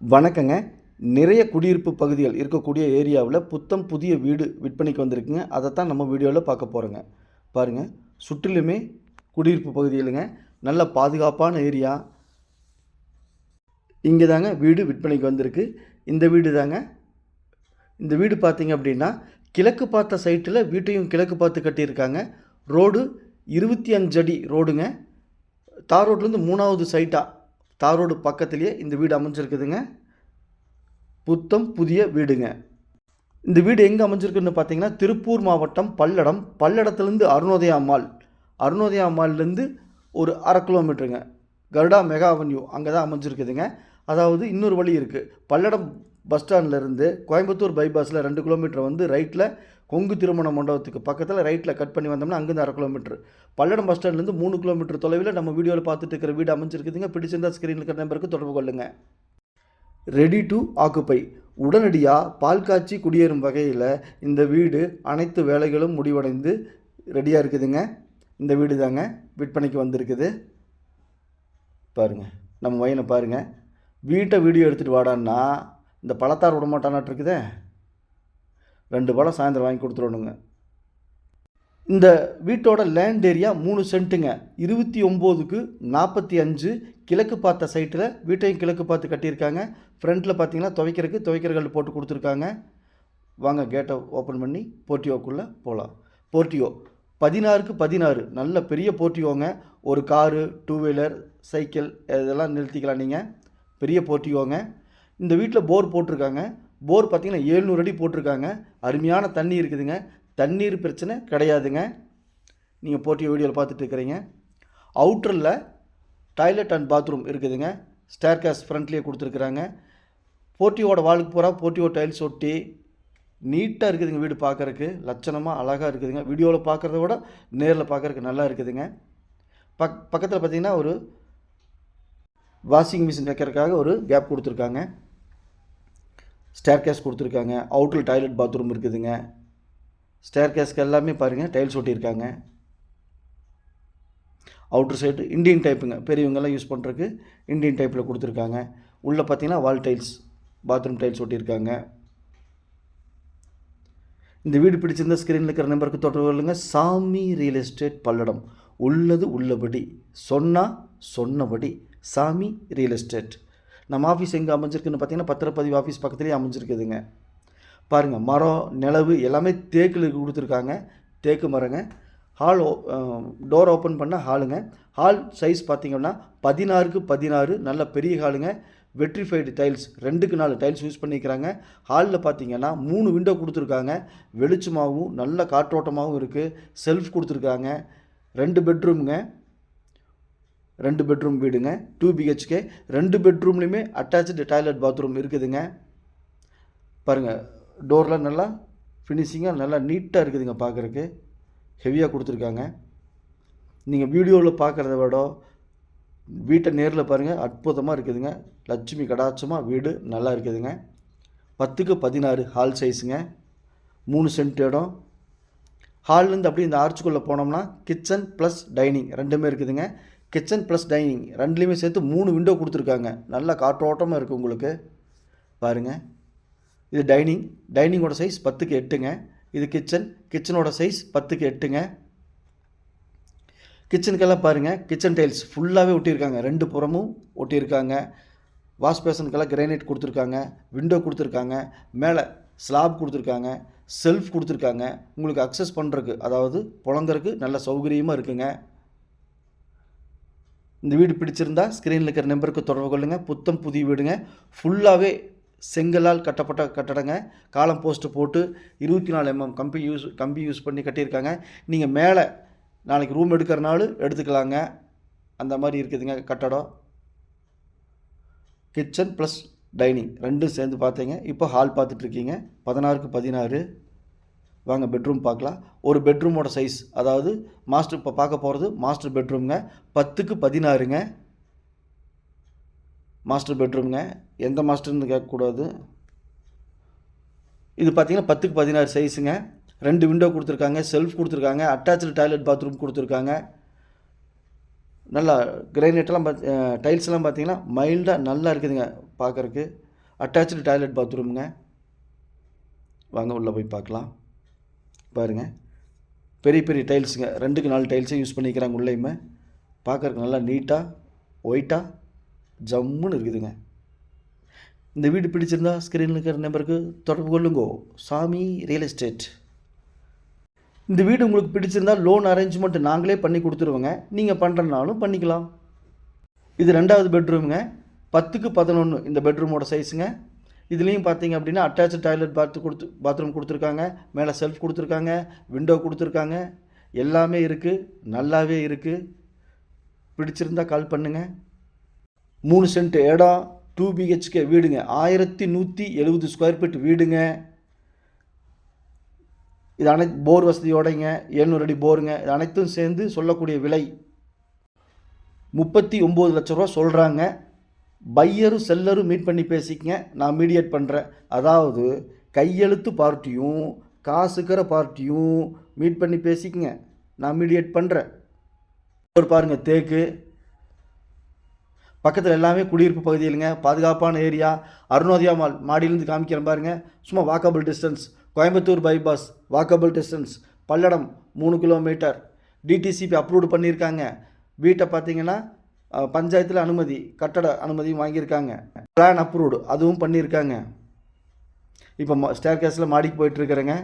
வணக்கங்க. நிறைய குடியிருப்பு பகுதிகள் இருக்கக்கூடிய ஏரியாவில் புத்தம் புதிய வீடு விற்பனைக்கு வந்திருக்குங்க. அதைத்தான் நம்ம வீடியோவில் பார்க்க போகிறோங்க பாருங்கள் சுற்றிலுமே குடியிருப்பு பகுதிகளுங்க நல்ல பாதுகாப்பான ஏரியா. இங்கே தாங்க வீடு விற்பனைக்கு வந்திருக்கு. இந்த வீடு தாங்க இந்த வீடு பார்த்தீங்க அப்படின்னா கிழக்கு பார்த்த சைட்டில் வீட்டையும் கிழக்கு பார்த்து கட்டியிருக்காங்க. ரோடு இருபத்தி அஞ்சு அடி ரோடுங்க. தார் ரோட்லேருந்து மூணாவது சைட்டாக தார் ரோடு பக்கத்துலேயே இந்த வீடு அமைஞ்சிருக்குதுங்க. புத்தம் புதிய வீடுங்க. இந்த வீடு எங்கே அமைஞ்சிருக்குன்னு பார்த்தீங்கன்னா திருப்பூர் மாவட்டம் பல்லடம். பல்லடத்துலேருந்து அருணோதயா மால். அருணோதயா மால்லேருந்து ஒரு அரை கிலோமீட்டருங்க. கருடா மெகா அவென்யூ அங்கே தான் அமைஞ்சிருக்குதுங்க. அதாவது இன்னொரு வழி இருக்குது பல்லடம் பஸ் ஸ்டாண்ட்லேருந்து கோயம்புத்தூர் பைபாஸில் ரெண்டு கிலோமீட்டர் வந்து ரைட்டில் கொங்கு திருமண மண்டபத்துக்கு பக்கத்தில் ரைட்டில் கட் பண்ணி வந்தோம்னா அங்கேருந்து அரை கிலோமீட்டர் பல்லடம் பஸ் ஸ்டாண்ட்லேருந்து மூணு கிலோமீட்டர் தொலைவில் நம்ம வீடியோவில் பார்த்துட்டு இருக்கிற வீடு அமைஞ்சிருக்குதுங்க. பிடிச்சிருந்தா ஸ்க்ரீனில் இருக்கிற நம்பருக்கு தொடர்பு கொள்ளுங்கள் ரெடி டு ஆக்குப்பை உடனடியாக பால் காய்ச்சி குடியேறும் வகையில் இந்த வீடு அனைத்து வேலைகளும் முடிவடைந்து ரெடியாக இருக்குதுங்க. இந்த வீடு தாங்க விற்பனைக்கு வந்திருக்குது. பாருங்கள் நம்ம வயனை பாருங்கள் வீட்டை வீடியோ எடுத்துகிட்டு வாடான்னா இந்த பழத்தார் விடமாட்டானாட்டு இருக்குதே. ரெண்டு பழம் சாயந்தரம் வாங்கி கொடுத்துடணுங்க. இந்த வீட்டோட லேண்ட் ஏரியா மூணு சென்ட்டுங்க இருபத்தி ஒம்போதுக்கு நாற்பத்தி அஞ்சு கிழக்கு பார்த்த சைட்டில் வீட்டையும் கிழக்கு பார்த்து கட்டியிருக்காங்க. ஃப்ரண்ட்டில் பார்த்தீங்கன்னா துவைக்கிறதுக்கு துவைக்கிறகள் போட்டு கொடுத்துருக்காங்க. வாங்க கேட்டை ஓப்பன் பண்ணி போர்ட்டியோக்குள்ளே போகலாம் போர்ட்டியோ பதினாறுக்கு பதினாறு. நல்ல பெரிய போர்ட்டியோங்க. ஒரு காரு டூ வீலர் சைக்கிள் இதெல்லாம் நிறுத்திக்கலாம் நீங்கள் பெரிய போர்ட்டியோங்க. இந்த வீட்டில் போர் போட்டிருக்காங்க. போர் பார்த்தீங்கன்னா ஏழ்நூறு அடி போட்டிருக்காங்க. அருமையான தண்ணி இருக்குதுங்க. தண்ணீர் பிரச்சனை கிடையாதுங்க. நீங்கள் போட்டியோ வீடியோவில் பார்த்துட்டு இருக்கிறீங்க. அவுட்டரில் டாய்லெட் அண்ட் பாத்ரூம் இருக்குதுங்க. ஸ்டேர் கேஸ் ஃப்ரண்ட்லேயே கொடுத்துருக்குறாங்க. போட்டியோட வாலுக்கு பூரா போட்டியோ டைல்ஸ் ஒட்டி நீட்டாக இருக்குதுங்க வீடு பார்க்குறக்கு லட்சணமாக அழகாக இருக்குதுங்க. வீடியோவில் பார்க்குறத விட நேரில் பார்க்குறக்கு நல்லா இருக்குதுங்க. பக் பக்கத்தில் பார்த்திங்கன்னா ஒரு வாஷிங் மிஷின் வைக்கிறதுக்காக ஒரு கேப் கொடுத்துருக்காங்க. ஸ்டேர் கேஸ் கொடுத்துருக்காங்க. அவுட்டில் டாய்லெட் பாத்ரூம் இருக்குதுங்க. ஸ்டேர் கேஸ்க்கு எல்லாமே பாருங்கள் டைல்ஸ் ஒட்டியிருக்காங்க. அவுட்ரு சைடு இண்டியன் டைப்புங்க பெரியவங்கெல்லாம் யூஸ் பண்ணுறதுக்கு இண்டியன் டைப்பில் கொடுத்துருக்காங்க. உள்ளே பார்த்தீங்கன்னா வால் டைல்ஸ் பாத்ரூம் டைல்ஸ் ஒட்டியிருக்காங்க. இந்த வீடு பிடிச்சிருந்த ஸ்க்ரீனில் இருக்கிற நம்பருக்கு தொடர்பு கொள்ளுங்கள் சாமி ரியல் எஸ்டேட் பல்லடம். உள்ளது உள்ளபடி. சொன்னால் சொன்னபடி. சாமி ரியல் எஸ்டேட் நம்ம ஆஃபீஸ் எங்கே அமைஞ்சிருக்குன்னு பார்த்தீங்கன்னா பத்திரப்பதிவு ஆஃபீஸ் பக்கத்துலேயே அமைஞ்சிருக்குதுங்க. பாருங்கள் மரம் நிலவு எல்லாமே தேக்கில் கொடுத்துருக்காங்க. தேக்கு மரங்க. ஹால் டோர் ஓப்பன் பண்ண ஹாலுங்க ஹால் சைஸ் பார்த்தீங்கன்னா பதினாறுக்கு பதினாறு நல்ல பெரிய ஹாலுங்க வெட்ரிஃபைடு டைல்ஸ் ரெண்டுக்கு நாலு டைல்ஸ் யூஸ் பண்ணிக்கிறாங்க. ஹாலில் பார்த்தீங்கன்னா மூணு விண்டோ கொடுத்துருக்காங்க. வெளிச்சமாகவும் நல்ல காற்றோட்டமாகவும் இருக்குது செல்ஃப் கொடுத்துருக்காங்க. ரெண்டு பெட்ரூமுங்க ரெண்டு பெட்ரூம் வீடுங்க. டூ பிஹெச்கே ரெண்டு பெட்ரூம்லேயுமே அட்டாச்சு டாய்லெட் பாத்ரூம் இருக்குதுங்க. பாருங்கள் டோர்லாம் நல்லா ஃபினிஷிங்காக நல்லா நீட்டாக இருக்குதுங்க பார்க்குறக்கு ஹெவியாக கொடுத்துருக்காங்க. நீங்கள் வீடியோவில் பார்க்குறத விட வீட்டை நேரில் பாருங்கள் அற்புதமாக இருக்குதுங்க. லட்சுமி கடாட்சமாக வீடு நல்லா இருக்குதுங்க. பத்துக்கு பதினாறு ஹால் சைஸுங்க மூணு சென்ட் இடம். ஹால்லேருந்து அப்படியே இந்த ஆர்ச்சுக்குள்ளே போனோம்னா கிச்சன் ப்ளஸ் டைனிங் ரெண்டுமே இருக்குதுங்க. கிச்சன் ப்ளஸ் டைனிங் ரெண்டுலேயுமே சேர்த்து மூணு விண்டோ கொடுத்துருக்காங்க. நல்லா காற்றோட்டமாக இருக்குது உங்களுக்கு. பாருங்கள் இது டைனிங். டைனிங்கோட சைஸ் பத்துக்கு எட்டுங்க. இது கிச்சன். கிச்சனோட சைஸ் பத்துக்கு எட்டுங்க. கிச்சனுக்கெல்லாம் பாருங்கள் கிச்சன் டைல்ஸ் ஃபுல்லாகவே ஒட்டியிருக்காங்க. ரெண்டு புறமும் ஒட்டியிருக்காங்க. வாஷ் பேஷனுக்கெல்லாம் கிரைனைட் கொடுத்துருக்காங்க. விண்டோ கொடுத்துருக்காங்க. மேலே ஸ்லாப் கொடுத்துருக்காங்க. செல்ஃப் கொடுத்துருக்காங்க. உங்களுக்கு அக்சஸ் பண்ணுறக்கு அதாவது புழங்கறதுக்கு நல்ல சௌகரியமாக இருக்குங்க. இந்த வீடு பிடிச்சிருந்தா ஸ்க்ரீனில் இருக்கிற நம்பருக்கு தொடர்பு கொள்ளுங்கள் புத்தம் புதிய வீடுங்க. ஃபுல்லாகவே செங்கலால் கட்டப்பட்ட கட்டடங்க. காலம் போஸ்ட்டு போட்டு இருபத்தி நாலு எம்எம் கம்பி யூஸ் கம்பி யூஸ் பண்ணி கட்டியிருக்காங்க. நீங்கள் மேலே நாளைக்கு ரூம் எடுக்கிறனாலும் எடுத்துக்கலாங்க. அந்த மாதிரி இருக்குதுங்க கட்டடம். கிச்சன் ப்ளஸ் டைனிங் ரெண்டும் சேர்ந்து பார்த்தீங்க. இப்போ ஹால் பார்த்துட்ருக்கீங்க பதினாறுக்கு பதினாறு. வாங்க பெட்ரூம் பார்க்கலாம். ஒரு பெட்ரூமோட சைஸ் அதாவது மாஸ்டர் இப்போ பார்க்க போகிறது மாஸ்டர் பெட்ரூம்ங்க பத்துக்கு பதினாறுங்க. மாஸ்டர் பெட்ரூம்ங்க எந்த மாஸ்டர்னு கேட்கக்கூடாது. இது பார்த்திங்கன்னா பத்துக்கு பதினாறு சைஸுங்க ரெண்டு விண்டோ கொடுத்துருக்காங்க செல்ஃப் கொடுத்துருக்காங்க அட்டாச்சு டாய்லெட் பாத்ரூம் கொடுத்துருக்காங்க. நல்லா கிரைனேட்டெல்லாம் பார்த்து டைல்ஸ்லாம் பார்த்தீங்கன்னா மைல்டாக நல்லா இருக்குதுங்க பார்க்குறக்கு அட்டாச்சு டாய்லெட் பாத்ரூமுங்க வாங்க உள்ளே போய் பார்க்கலாம். பாருங்கள் பெரிய பெரிய டைல்ஸுங்க. ரெண்டுக்கு நாலு டைல்ஸே யூஸ் பண்ணிக்கிறாங்க உள்ளேயுமே. பார்க்கறதுக்கு நல்லா நீட்டாக ஒயிட்டாக ஜம்முன்னு இருக்குதுங்க. இந்த வீடு பிடிச்சிருந்தா ஸ்க்ரீனில் இருக்கிற நம்பருக்கு தொடர்பு கொள்ளுங்கோ. சாமி ரியல் எஸ்டேட் இந்த வீடு உங்களுக்கு பிடிச்சிருந்தா லோன் அரேஞ்ச்மெண்ட் நாங்களே பண்ணி கொடுத்துருவோங்க. நீங்கள் பண்ணுறனாலும் பண்ணிக்கலாம். இது ரெண்டாவது பெட்ரூமுங்க பத்துக்கு பதினொன்று இந்த பெட்ரூமோட சைஸுங்க இதுலேயும் பார்த்தீங்க அப்படின்னா அட்டாச்சு டாய்லெட் பாத் கொடுத்து பாத்ரூம் கொடுத்துருக்காங்க. மேலே செல்ஃப் கொடுத்துருக்காங்க. விண்டோ கொடுத்துருக்காங்க. எல்லாமே இருக்குது நல்லாவே இருக்குது பிடிச்சிருந்தா கால் பண்ணுங்கள் மூணு சென்ட் இடம் டூ பிஹெச்கே வீடுங்க. ஆயிரத்தி நூற்றி எழுபது ஸ்கொயர் ஃபீட் வீடுங்க. இது அனைத்து போர் வசதியோடைங்க. எழுநூறு அடி போருங்க இது அனைத்தும் சேர்ந்து சொல்லக்கூடிய விலை முப்பத்தி ஒம்பது லட்ச ரூபா சொல்கிறாங்க பையரும் செல்லரும் மீட் பண்ணி பேசிக்கங்க நான் மீடியேட் பண்ணுறேன் அதாவது கையெழுத்து பார்ட்டியும் காசுக்கிற பார்ட்டியும் மீட் பண்ணி பேசிக்கங்க. நான் மீடியேட் பண்ணுறேன் ஒரு பாருங்கள் தேக்கு. பக்கத்தில் எல்லாமே குடியிருப்பு பகுதியிலுங்க பாதுகாப்பான ஏரியா. அருணோதயா மால் மாடியிலேருந்து காமிக்கிறேன் பாருங்கள் சும்மா walkable distance Coimbatore bypass walkable distance Palladam மூணு கிலோமீட்டர் டிடிசிபி அப்ரூவ்டு பண்ணியிருக்காங்க. வீட்டை பார்த்தீங்கன்னா பஞ்சாயத்தில் அனுமதி கட்டட அனுமதியும் வாங்கியிருக்காங்க. பிளான் அப்ரூவ்டு அதுவும் பண்ணியிருக்காங்க. இப்போ ஸ்டேர் கேஸில் மாடிக்கு போயிட்டுருக்குறேங்க.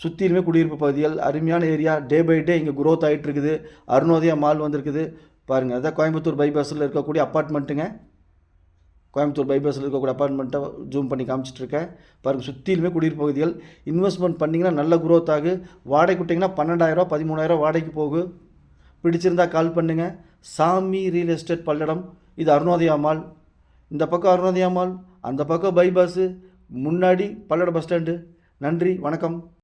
சுற்றிலுமே குடியிருப்பு பகுதிகள் அருமையான ஏரியா டே பை டே இங்கே க்ரோத் ஆகிட்டு இருக்குது அருணோதயா மால் வந்திருக்குது. பாருங்கள் அதான் கோயம்புத்தூர் பைபாஸில் இருக்கக்கூடிய அப்பார்ட்மெண்ட்டுங்க கோயம்புத்தூர் பைபாஸில் இருக்கக்கூடிய அப்பார்ட்மெண்ட்டை ஜூம் பண்ணி காமிச்சிட்ருக்கேன். பாருங்கள் சுற்றிலுமே குடியிருப்பு பகுதிகள். இன்வெஸ்ட்மெண்ட் பண்ணிங்கன்னா நல்ல குரோத் ஆகு. வாடகை விட்டிங்கன்னா பன்னெண்டாயிரரூவா பதிமூணாயிரம் வாடகைக்கு போகும் பிடிச்சிருந்தா கால் பண்ணுங்கள் சாமி ரியல் எஸ்டேட் பல்லடம். இது அருணோதயா மால் இந்த பக்கம் அருணோதயா மால் அந்த பக்கம் பைபாஸு முன்னாடி பல்லடம் பஸ் ஸ்டாண்டு நன்றி வணக்கம்.